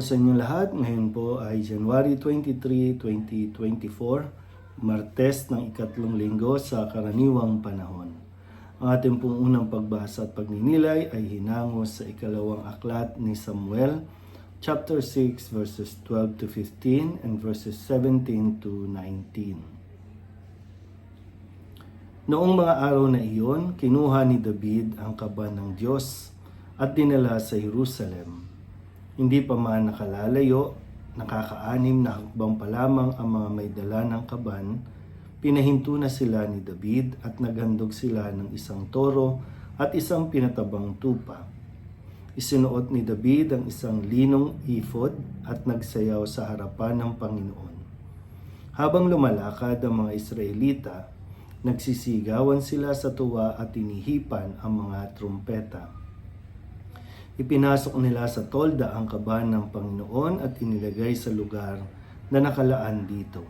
po sa inyo lahat. Ngayon po ay January 23, 2024, Martes ng ikatlong linggo sa karaniwang panahon. Ang ating pong unang pagbasa at pagninilay ay hinango sa ikalawang aklat ni Samuel, chapter 6, verses 12 to 15 and verses 17 to 19. Noong mga araw na iyon, kinuha ni David ang kaban ng Diyos at dinala sa Jerusalem. Hindi pa man nakalalayo, nakakaanim na hakbang pa lamang ang mga may dala ng kaban, pinahinto na sila ni David at naghandog sila ng isang toro at isang pinatabang tupa. Isinuot ni David ang isang linong ifod at nagsayaw sa harapan ng Panginoon. Habang lumalakad ang mga Israelita, nagsisigawan sila sa tuwa at tinihipan ang mga trumpeta. Ipinasok nila sa tolda ang kaban ng Panginoon at inilagay sa lugar na nakalaan dito.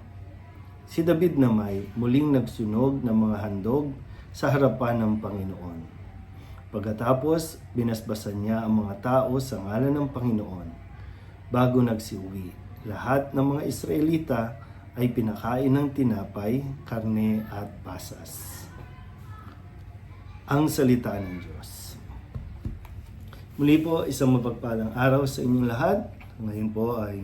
Si David namay muling nagsunog ng mga handog sa harapan ng Panginoon. Pagkatapos, binasbasan niya ang mga tao sa ngalan ng Panginoon. Bago nagsiuwi, lahat ng mga Israelita ay pinakain ng tinapay, karne at pasas. Ang salita ng Diyos. Muli po, isang mapagpalang araw sa inyong lahat. Ngayon po ay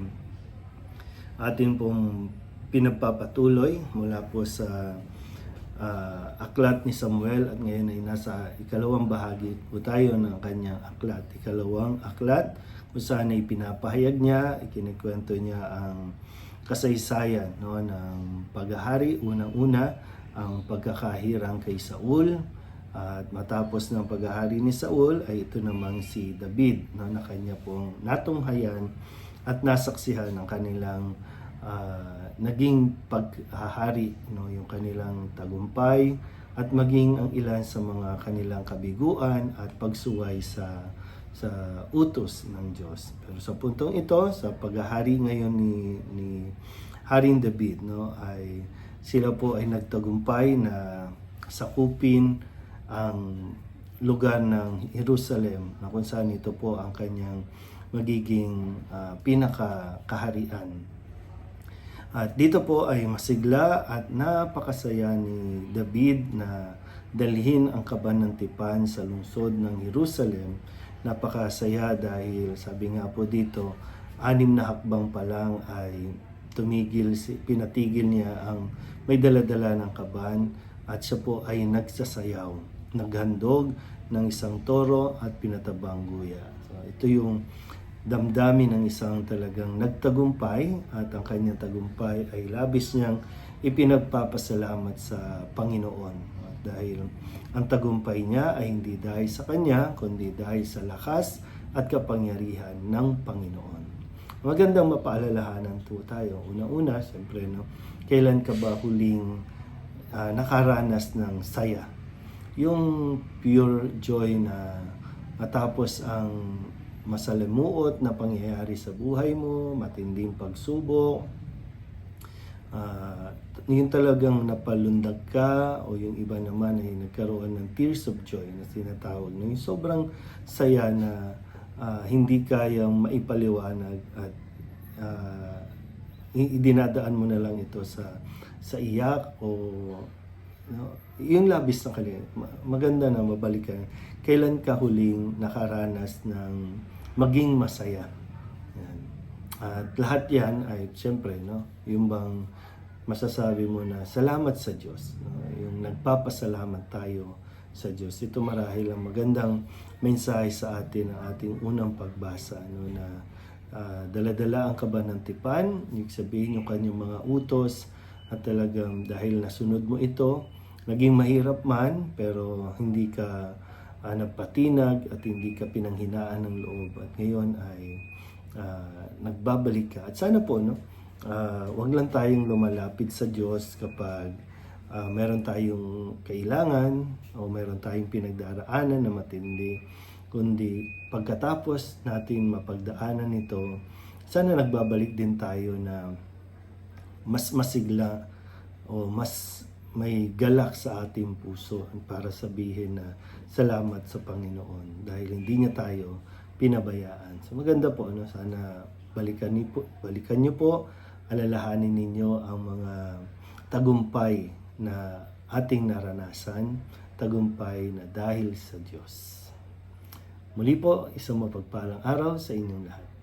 atin pong pinagpapatuloy mula po sa ah, aklat ni Samuel at ngayon ay nasa ikalawang bahagi po tayo ng kanyang aklat. Ikalawang aklat kung saan ay pinapahayag niya, ikinikwento niya ang kasaysayan no, ng paghahari. Unang-una, ang pagkakahirang kay Saul, at matapos ng paghahari ni Saul ay ito namang si David no, na kanya pong natunghayan at nasaksihan ng kanilang ah, naging paghahari, no, yung kanilang tagumpay at maging ang ilan sa mga kanilang kabiguan at pagsuway sa sa utos ng Diyos. Pero sa puntong ito, sa paghahari ngayon ni, ni Haring David, no, ay sila po ay nagtagumpay na sakupin ang lugar ng Jerusalem na kung saan ito po ang kanyang magiging ah, pinakakaharian. At dito po ay masigla at napakasaya ni David na dalhin ang kaban ng tipan sa lungsod ng Jerusalem. Napakasaya dahil sabi nga po dito, anim na hakbang pa lang ay tumigil, pinatigil niya ang may daladala ng kaban at siya po ay nagsasayaw, naghandog ng isang toro at pinatabang guya. So, ito yung damdamin ng isang talagang nagtagumpay at ang kanyang tagumpay ay labis niyang ipinagpapasalamat sa Panginoon. At dahil ang tagumpay niya ay hindi dahil sa kanya, kundi dahil sa lakas at kapangyarihan ng Panginoon. Magandang mapaalalahanan po tayo. Una-una, siyempre, no, kailan ka ba huling ah, nakaranas ng saya? Yung pure joy na matapos ang masalimuot na pangyayari sa buhay mo, matinding pagsubok, ah, yung talagang napalundag ka o yung iba naman ay nagkaroon ng tears of joy na sinatawag. No? Yung sobrang saya na ah, hindi kayang maipaliwanag at ah, i- idinadaan mo na lang ito sa sa iyak o no, yung labis na kali ma- maganda na mabalikan kailan ka huling nakaranas ng maging masaya? Yan. at lahat yan ay siyempre no? Yung bang masasabi mo na salamat sa Diyos no? yung nagpapasalamat tayo sa Diyos. Ito marahil ang magandang mensahe sa atin ang ating unang pagbasa no? Na ah, dala-dala ang kaban ng tipan ibig sabihin yung kanyang mga utos at talagang dahil nasunod mo ito naging mahirap man pero hindi ka ah, nagpatinag at hindi ka pinanghinaan ng loob. At ngayon ay ah, nagbabalik ka. At sana po no ah, wag lang tayong lumalapit sa Diyos kapag ah, meron tayong kailangan o meron tayong pinagdaraanan na matindi. Kundi pagkatapos natin mapagdaanan ito sana nagbabalik din tayo na mas masigla o mas may galak sa ating puso para sabihin na salamat sa Panginoon dahil hindi niya tayo pinabayaan. So maganda po ano sana balikan niyo po, balikan niyo po alalahanin ninyo ang mga tagumpay na ating naranasan, tagumpay na dahil sa Diyos. Muli po, isang mapagpalang araw sa inyong lahat.